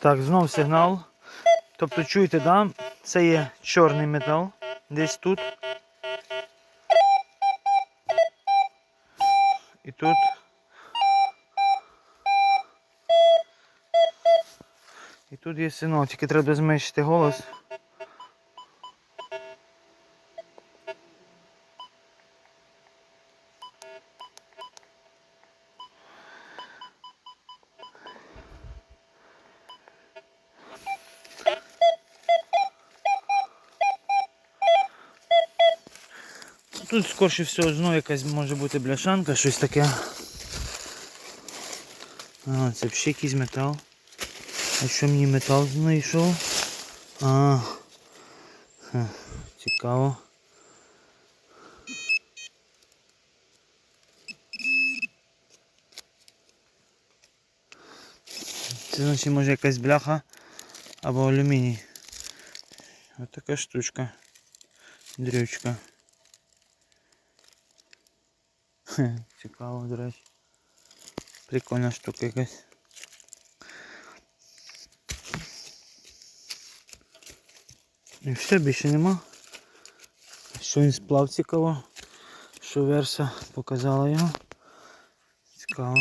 Так, знов сигнал. Тобто чуєте, да? Це є чорний метал. Десь тут. І тут. І тут є сигнал, тільки треба зменшити голос. Тут скорше всього знову якась може бути бляшанка, щось таке. А, це ще якийсь метал. А що мені метал знайшов? А, хе, цікаво. Це значить може якась бляха або алюміній. Ось така штучка. Дрючка. Цікаво, до речі. Прикольна штука якась. І все, більше нема. Що він сплав цікаво, що верса показала його. Цікаво.